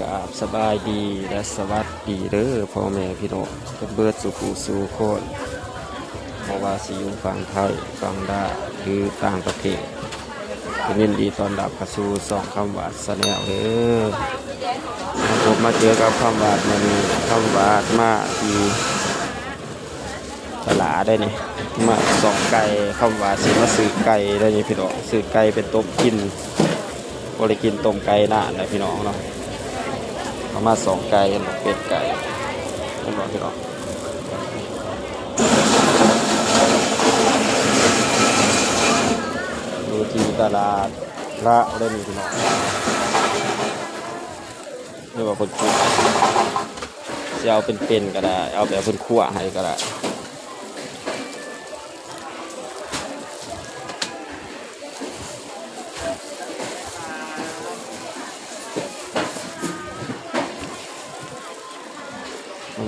กราบสบายดีและสวัสดีเด้อพ่อแม่พี่น้องเป็นเบิดสุขูสู่คนเพราะว่าสิยู่ฝั่งไทยฝั่งดาวหรือต่างประเทศเป็นยินดีตอนรับเข้าสู่สองคำวาดสแนลเด้อมาพบมาเจอกับคำวาดมันคำวาดมาที่ตลาดได้นี่มาสองไก่คำวาดสิมาซื้อไก่ได้นี่พี่น้องซื้อไก่เป็นต้มกินบริกินต้มไก่หน้านะพี่น้องเนาะ ประมาณสองไก่กันบอกเป็ดไก่กันบอกพี่น้องดูที่ตลาดละเล่นพี่น้องเรียกว่าคนคั่วจะเอาเป็นๆก็ได้ เอาแบบคนคั่วให้ก็ได้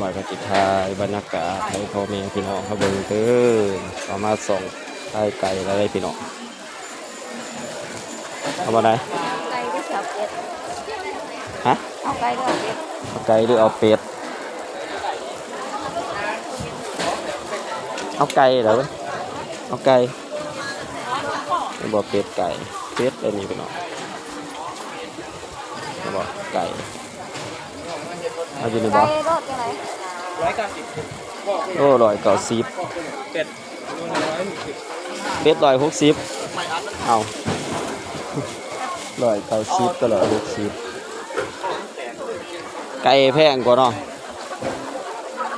เมื่อวานก็จิตทายบรรยากาศให้พ่อแม่พี่น้องเขาเบิ่งเด้อสามารถส่งไก่ไก่แล้วได้พี่น้องเอามาได้ไก่ก็สับเป็ดฮะเอาไก่ด้วยเอาเป็ดเอาไก่หรือเอาเป็ดเอาไก่เหรอเอาไก่บอกเป็ดไก่เป็ดอันนี้พี่น้องบอกไก่ เอาอยู่ในบ่ไก่รสอะไรร้อยเก้าสิบโอ้ลอยเก่าซีบเป็ดตัวละร้อยหกสิบเป็ดลอยหกสิบเอาลอยเก่าซีบก็ลอยหกสิบไก่แพงกว่าเนาะ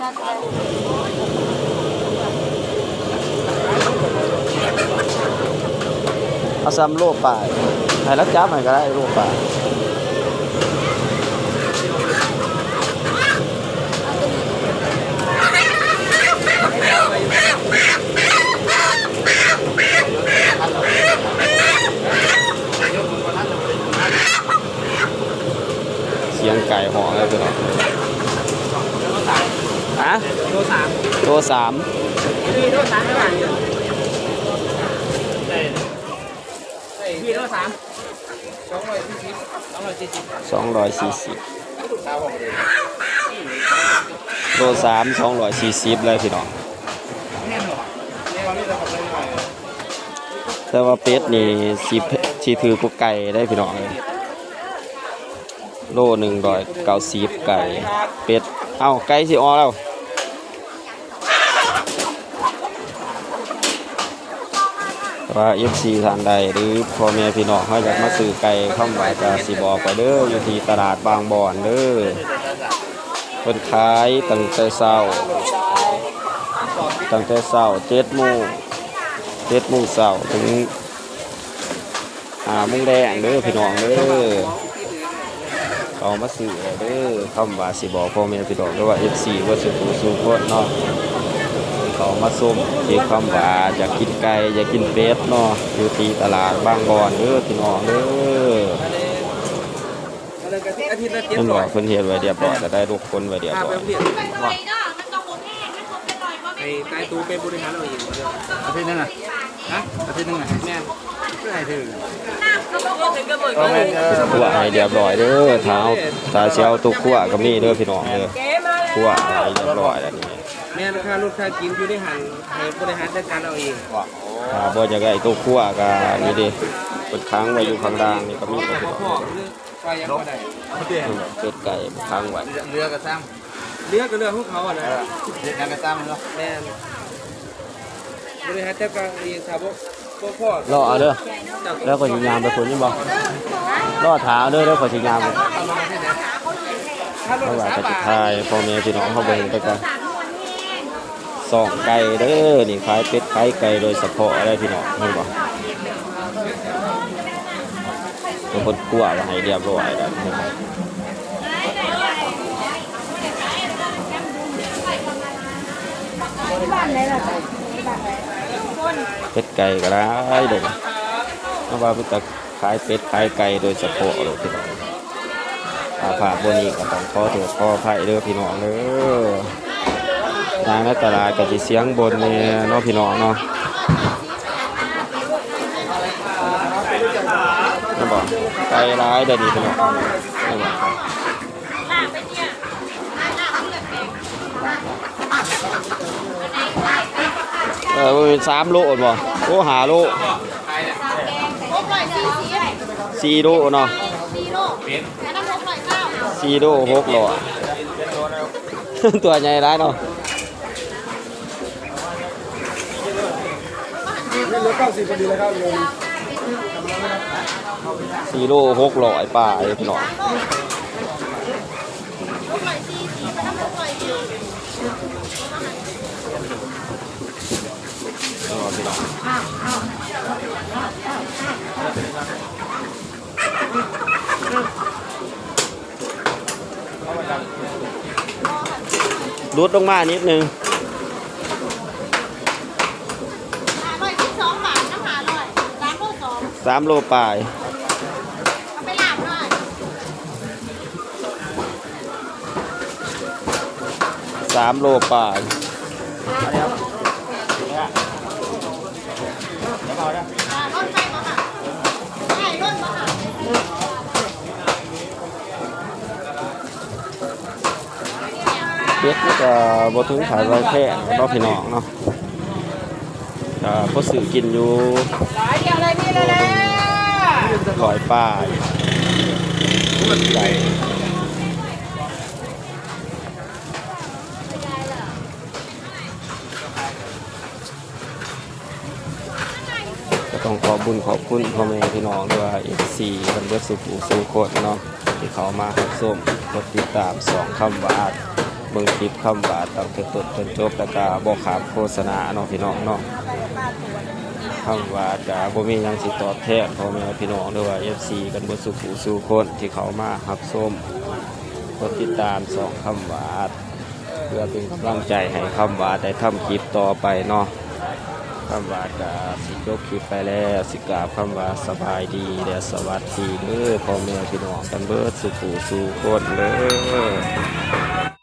น่าจะเอาซ้ำโลป่ายให้รักจับให้ก็ได้โลป่ายเสียงไก่หอนเลยพี่น้องฮะโลสามตัวสามพี่โลสามเท่าไหร่พี่โลสามสองร้อยสี่สิบสองร้อยสี่สิบสองร้อยสี่สิบโลสามสองร้อยสี่สิบเลยพี่น้องแน่นหรอแน่นนี่เราขับเลยหน่อยแต่ว่าเป็ดนี่สีสีถือกุไก่ได้พี่น้องเลย โลหนึ่งร้อยเก้าสิบไก่เป็ด เอ้าไก่สิออแล้วแต่ว่า FC ทางใดหรือพ่อแม่พี่น้องเขาอยากมาซื้อไก่เข้ามาจะสิบอกไปเด้ออยู่ที่ตลาดบางบ่อนเด้อเพิ่นขายตั้งแต่เช้าตั้งแต่เช้าเจ็ดโมงเจ็ดโมงเช้าถึงห้าโมงแดงเด้อพี่น้องเด้อ เอามาซื้อเด้อคำว่าสิบอกพ่อแม่พี่น้องเด้อว่า FC ว่าสุขุสุขคนเนาะเขามาส้มที่คำว่าอยากกินไก่อยากกินเป็ดเนาะอยู่ที่ตลาดบางบอนเด้อพี่น้องเด้ออะไรกันอาทิตย์ละเจ็ดเพิ่นบร้ออกยเพิ่นเฮ็ดไว้เรียบร้อยแล้วได้ลูกคนไว้เรียบพาร้ไปอยโรงเรียนว่าไอ้ใต้ตู้เป็นบริหารเราเองหมดเลยอาทิตย์หนึงอะฮะอาทิตย์หนึงอะแม่น ไม่ได้ถึงก็แม่นเออคั่วให้เรียบร้อยเด้อเท้าตาเชียวตุกคั่วก็มีเด้อพี่น้องเด้อคั่วให้เรียบร้อยแล้วนี่แม่นค่ารถค่ากินอยู่ในหันให้บริหารจัดการเอาเองถ้าบ่อยากได้ตุกคั่วก็นี่เด้เปิดค้างไว้อยู่ข้างล่างนี่ก็มีเด้อพี่น้องพ่อเด้อหรือไปยังบ่ได้เอาเตี้ยเป็ดไก่ค้างไว้เรือกับซ้เลือกก็เรื่องของเขาอะนะำเรือกับซ้ำเนาะแม่นบริหารจัดการเองครับพ่อพ่อ รอเอาเด้อแล้วก็สิยามไปคนนี่บ่รอถาเด้อแล้วก็สิยามถ้ารเพราะว่าสามก็สิบาทายพ่อแม่พี่น้องเฮาเบิ่งไปกันสองไก่เด้อนี่ขายเป็ดขายไก่โดยเฉพาะอะไรพี่น้องเห็นบ่เป็นคนคั่วไว้ให้เรียบร้อยแล้วเห็นบ่ที่บ้านไหนล่ะไก่ที่บ้านไหน เป็ดไก่ก็ได้เด้อเพราะว่าพิ่นก็ขายเป็ดขายไก่โดยเฉพาะเลยพี่น้องถ้าผ่าบ่นี้ก็ต้องขอโทษขออภัยเด้อพี่น้องเด้อนางในตลาดก็สิเสียงบนแน่เนาะพี่น้องเนาะนั่นบ่ไก่ร้ายเด้อนี่พี่น้องนั่นบ่ เออมันเป็นสามโลบ่โอ้หาโลครบร้อยสี่สิบสี่โลเนาะสี่โลแค่น้ำครบร้อยเก้าสี่โลหกโลตัวใหญ่ร้ายเนาะสี่โลหกโลไอ้ป่าไอ้พี่น้อง ครบร้อยสี่สิบน้ำครบร้อยสี่ เอาพี่น้อง รุดลงมานิดนึงห้าร้อยสิบสองบาทน้ำหาร้อยสามโลสองสามโลปลายเอาไปลาบหน่อยสามโลปลายอ่ารถไฟมาค่ะใช่รถมาค่ะ เบ็ดนี่ก็บ่ถึงขายไรแค่เนาะพี่น้องเนาะก็พอสื่อกินอยู่หลายเดียวเลยพี่เลยแหละลอยป้ายใหญ่ต้องขอบุญขอบคุณพ่อแม่พี่น้องด้วยเอฟซีกันเบิดสุขุสุขคนเนาะที่เขามารับส้มกดติดตามสองคำว่าด เบิ่งคลิปคำวาดตั้งแต่ต้นจนจบแล้วก็บอกขามโฆษณาเนาะพี่น้องเนาะคำว่าจะบ่มียังสิตอบแทนพ่อแม่พี่น้องด้วยว่า FC กันบ่สุขูสู่คนที่เขามารับชมกดติดตามสองคำว่าเพื่อเป็นกำลังใจให้คำว่าได้ทำคลิปต่อไปเนาะคำว่าจะสิจบคลิปไปแล้วสิกราบคำว่าสบายดีและสวัสดีเด้อพ่อแม่พี่น้องกันเบิดสุขูสู่คนเด้อ